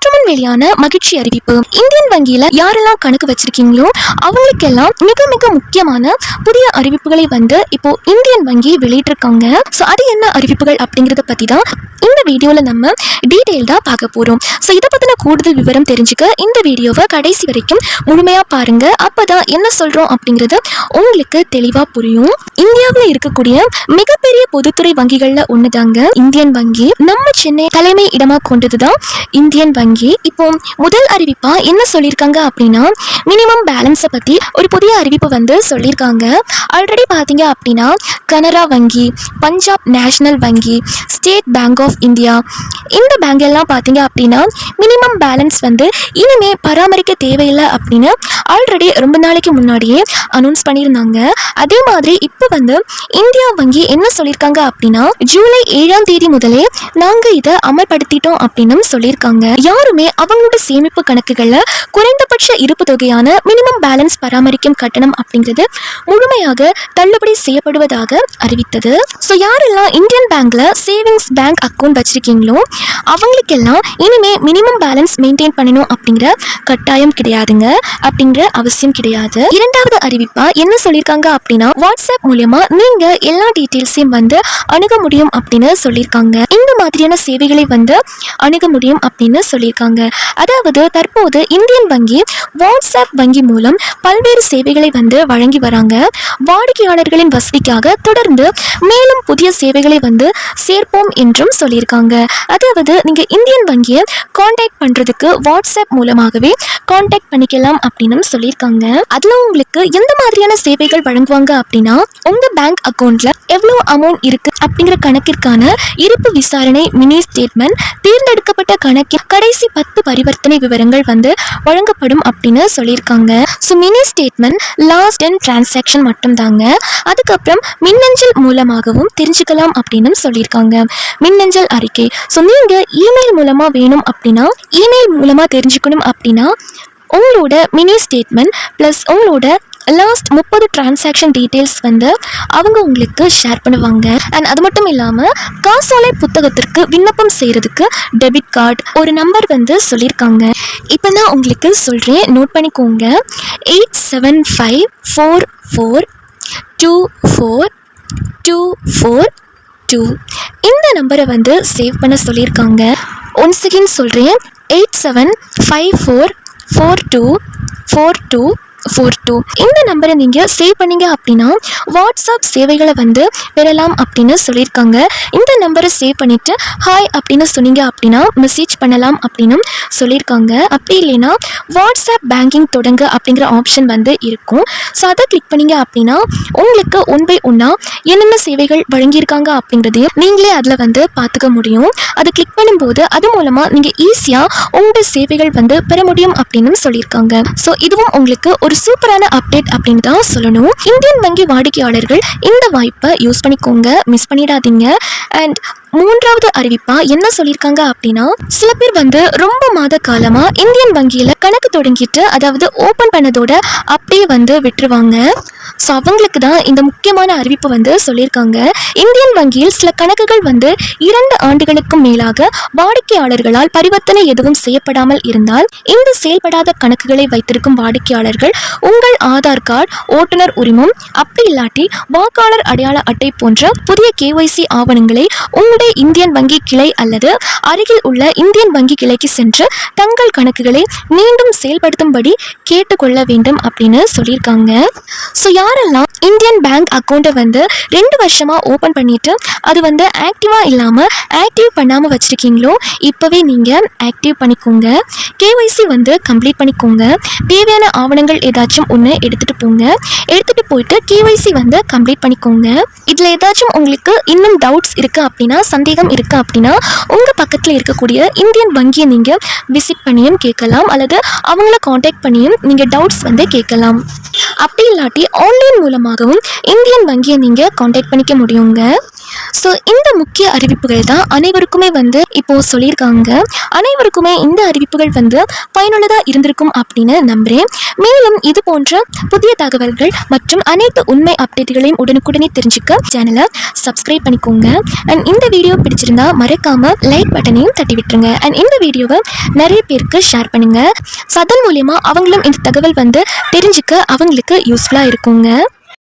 чому வெளியான மகிழ்ச்சி அறிவிப்பு. இந்தியன் வங்கியில யாரெல்லாம் கணக்கு வச்சிருக்கீங்களோ அவங்களுக்கெல்லாம் மிக மிக முக்கியமான புதிய அறிவிப்புகளை வந்து இப்போ இந்தியன் வங்கி வெளியிட்டிருக்காங்க. ஸோ அது என்ன அறிவிப்புகள் அப்படிங்கறத பத்தி தான் இந்த வீடியோல நம்ம டீடைல்டா பார்க்க போறோம். ஸோ இதை பத்தின கூடுதல் விவரம் தெரிஞ்சுக்க இந்த வீடியோவை கடைசி வரைக்கும் முழுமையா பாருங்க. அப்பதான் என்ன சொல்றோம் அப்படிங்கறது உங்களுக்கு தெளிவா புரியும். இந்தியாவில் இருக்கக்கூடிய மிகப்பெரிய பொதுத்துறை வங்கிகள்ல ஒண்ணுதாங்க இந்தியன் வங்கி. நம்ம சென்னை தலைமை இடமா கொண்டதுதான் இந்தியன் வங்கி. இப்போ முதல் அறிவிப்பா என்ன சொல்லியிருக்காங்க அப்படின்னா மினிமம் பேலன்ஸை பத்தி ஒரு புதிய அறிவிப்பு வந்து சொல்லியிருக்காங்க ஆல்ரெடி பார்த்தீங்க அப்படின்னா கனரா வங்கி பஞ்சாப் நேஷனல் வங்கி ஸ்டேட் பேங்க் ஆஃப் இந்தியா இந்த பேங்க் எல்லாம் பார்த்தீங்க அப்படின்னா மினிமம் பேலன்ஸ் வந்து இனிமே பராமரிக்க தேவையில்லை அப்படின்னு ஆல்ரெடி ரொம்ப நாளைக்கு முன்னாடியே அனௌன்ஸ் பண்ணியிருந்தாங்க. அதே மாதிரி இப்போ வந்து இந்தியா வங்கி என்ன சொல்லியிருக்காங்க அப்படின்னா ஜூலை ஏழாம் தேதி முதலே நாங்கள் இதை அமல்படுத்திட்டோம் அப்படின்னு சொல்லியிருக்காங்க யாருமே அவங்களோட சேமிப்பு கணக்குகளில் குறைந்தபட்ச இருப்பு தொகையான மினிமம் பேலன்ஸ் பராமரிக்கும் கட்டணம் அப்படிங்கிறது முழுமையாக தள்ளுபடி செய்யப்படுவதாக அறிவித்தது. ஸோ யாரெல்லாம் இந்தியன் பேங்க்ல சேவிங்ஸ் பேங்க் அக்கௌண்ட் வச்சிருக்கீங்களோ அவங்களுக்கெல்லாம் இனிமே மினிமம் பேலன்ஸ் மெயின்டைன் பண்ணணும் அப்படிங்கிற கட்டாயம் கிடையாதுங்க அப்படிங்கிற அவசியம் கிடையாது. இரண்டாவது அறிவிப்பா என்ன சொல்லியிருக்காங்க அப்படின்னா வாட்ஸ்அப் மூலயமா நீங்க எல்லா டீட்டெயில்ஸையும் வந்து அணுக முடியும் அப்படின்னு சொல்லியிருக்காங்க இந்த மாதிரியான சேவைகளை வந்து அணுக முடியும் அப்படின்னு சொல்லியிருக்காங்க. அதாவது தற்போது இந்தியன் வங்கி வாட்ஸ்அப் வங்கி மூலம் பல்வேறு சேவைகளை வந்து வழங்கி வராங்க. வாடிக்கையாளர்களின் வசதிக்காக தொடர்ந்து மேலும் புதிய சேவைகளை வந்து சேர்ப்போம் என்றும் சொல்லியிருக்காங்க. அதாவது நீங்க இந்தியன் வங்கியை காண்டாக்ட் பண்றதுக்கு வாட்ஸ்அப் மூலமாகவே காண்டாக்ட் பண்ணிக்கலாம் அப்படின்னு சொல்லியிருக்காங்க. அதுல உங்களுக்கு எந்த மாதிரியான சேவைகள் வழங்குவாங்க அப்படின்னா உங்க பேங்க் அக்கவுண்ட்ல எவ்வளவு அமௌண்ட் இருக்கு அப்படிங்கிற கணக்கிற்கான இருப்பு விசாரணை மினி ஸ்டேட்மெண்ட் தேர்ந்தெடுக்கப்பட்ட கணக்கில் கடைசி பத்து பரிவர்த்தனை விவரங்கள் வந்து வழங்கப்படும் அப்படின்னு சொல்லியிருக்காங்க. So mini statement last and transaction மட்டும்தாங்க. அதுக்கப்புறம் மின்னஞ்சல் மூலமாகவும் தெரிஞ்சுக்கலாம் அப்படின்னு சொல்லியிருக்காங்க. மின்னஞ்சல் அறிக்கை. ஸோ நீங்கள் இமெயில் மூலமாக வேணும் அப்படின்னா இமெயில் மூலமாக தெரிஞ்சுக்கணும் அப்படின்னா உங்களோட மினி ஸ்டேட்மெண்ட் ப்ளஸ் உங்களோட லாஸ்ட் முப்பது டிரான்சாக்ஷன் டீட்டெயில்ஸ் வந்து அவங்க உங்களுக்கு ஷேர் பண்ணுவாங்க. அண்ட் அது மட்டும் இல்லாமல் காசோலை புத்தகத்திற்கு விண்ணப்பம் செய்கிறதுக்கு டெபிட் கார்டு ஒரு நம்பர் வந்து சொல்லியிருக்காங்க. இப்போ நான் உங்களுக்கு சொல்கிறேன் நோட் பண்ணிக்கோங்க. Eight seven five four four two four two four two இந்த நம்பரை வந்து சேவ் பண்ண சொல்லியிருக்காங்க. ஒன்ஸ் அகெயின் சொல்கிறேன் eight seven five four four two four two four two இந்த நம்பரை நீங்கள் சேவ் பண்ணீங்க அப்படின்னா வாட்ஸ்அப் சேவைகளை வந்து பெறலாம் அப்படின்னு சொல்லியிருக்காங்க. இந்த நம்பரை சேவ் பண்ணிவிட்டு ஹாய் அப்படின்னு சொன்னீங்க அப்படின்னா மெசேஜ் பண்ணலாம் அப்படின்னும் சொல்லியிருக்காங்க. அப்படி இல்லைன்னா வாட்ஸ்அப் பேங்கிங் தொடங்க அப்படிங்கிற ஆப்ஷன் வந்து இருக்கும். ஸோ அதை கிளிக் பண்ணீங்க அப்படின்னா உங்களுக்கு ஒன் பை ஒன்னாக என்னென்ன சேவைகள் வழங்கியிருக்காங்க அப்படிங்கிறதையும் நீங்களே அதில் வந்து பார்த்துக்க முடியும். அதை கிளிக் பண்ணும்போது அது மூலமாக நீங்கள் ஈஸியாக உங்களோட சேவைகள் வந்து பெற முடியும் அப்படின்னு சொல்லியிருக்காங்க. ஸோ இதுவும் உங்களுக்கு ஒரு சூப்பரான அப்டேட் அப்படின்னு தான் சொல்லணும். இந்தியன் வங்கி வாடிக்கையாளர்கள் இந்த வாய்ப்பை யூஸ் பண்ணிக்கோங்க. மிஸ் பண்ணிடாதீங்க. அண்ட் மூன்றாவது அறிவிப்பா என்ன சொல்லியிருக்காங்க அப்படின்னா சில பேர் வந்து ரொம்ப மாத காலமா இந்தியன் வங்கியில கணக்கு தொடங்கிட்டு அதாவது ஓபன் பண்ணதோட அப்படியே வந்து விட்டுருவாங்க. ஸோ அவங்களுக்கு தான் இந்த முக்கியமான அறிவிப்பு வந்து சொல்லியிருக்காங்க. இந்தியன் வங்கியில் சில கணக்குகள் வந்து இரண்டு ஆண்டுகளுக்கும் மேலாக வாடிக்கையாளர்களால் பரிவர்த்தனை எதுவும் செய்யப்படாமல் இருந்தால் இந்த செயல்படாத கணக்குகளை வைத்திருக்கும் வாடிக்கையாளர்கள் உங்கள் ஆதார் கார்டு ஓட்டுநர் உரிமம் அப்படி இல்லாட்டி வாக்காளர் அடையாள அட்டை போன்ற புதிய கேஒய்சி ஆவணங்களை உங்களுடைய இந்தியன் வங்கி கிளை அல்லது அருகில் உள்ள இந்தியன் வங்கி கிளைக்கு சென்று தங்கள் கணக்குகளை மீண்டும் செயல்படுத்தும்படி கேட்டுக்கொள்ள வேண்டும் அப்படின்னு சொல்லியிருக்காங்க. ஸோ யாரெல்லாம் இந்தியன் பேங்க் அக்கௌண்ட்டை வந்து ரெண்டு வருஷமாக ஓப்பன் பண்ணிட்டு அது வந்து ஆக்டிவாக இல்லாமல் ஆக்டிவ் பண்ணாமல் வச்சுருக்கீங்களோ இப்போவே நீங்கள் ஆக்டிவ் பண்ணிக்கோங்க. கேஒய்சி வந்து கம்ப்ளீட் பண்ணிக்கோங்க. தேவையான ஆவணங்கள் ஏதாச்சும் ஒன்று எடுத்துகிட்டு போங்க. எடுத்துகிட்டு போயிட்டு கேஒய்சி வந்து கம்ப்ளீட் பண்ணிக்கோங்க. இதில் ஏதாச்சும் உங்களுக்கு இன்னும் டவுட்ஸ் இருக்குது அப்படின்னா சந்தேகம் இருக்குது அப்படின்னா உங்கள் பக்கத்தில் இருக்கக்கூடிய இந்தியன் வங்கியை நீங்கள் விசிட் பண்ணியும் கேட்கலாம் அல்லது அவங்கள காண்டாக்ட் பண்ணியும் நீங்கள் டவுட்ஸ் வந்து கேட்கலாம். அப்படி இல்லாட்டி ஆன்லைன் மூலமாகவும் இந்தியன் வங்கியை நீங்கள் காண்டாக்ட் பண்ணிக்க முடியுங்க. ஸோ இந்த முக்கிய அறிவிப்புகள் தான் அனைவருக்குமே வந்து இப்போ சொல்லியிருக்காங்க. அனைவருக்குமே இந்த அறிவிப்புகள் வந்து பயனுள்ளதாக இருந்திருக்கும் அப்படின்னு நம்புகிறேன் மேலும் இது போன்ற புதிய தகவல்கள் மற்றும் அனைத்து உண்மை அப்டேட்டுகளையும் உடனுக்குடனே தெரிஞ்சுக்க சேனலை சப்ஸ்கிரைப் பண்ணிக்கோங்க. அண்ட் இந்த வீடியோ பிடிச்சிருந்தா மறக்காம லைக் பட்டனையும் தட்டி விட்டுருங்க. அண்ட் இந்த வீடியோவை நிறைய பேருக்கு ஷேர் பண்ணுங்க. சதன் மூலயமா அவங்களும் இந்த தகவல் வந்து தெரிஞ்சுக்க அவங்களுக்கு யூஸ்ஃபுல்லாக இருக்குங்க.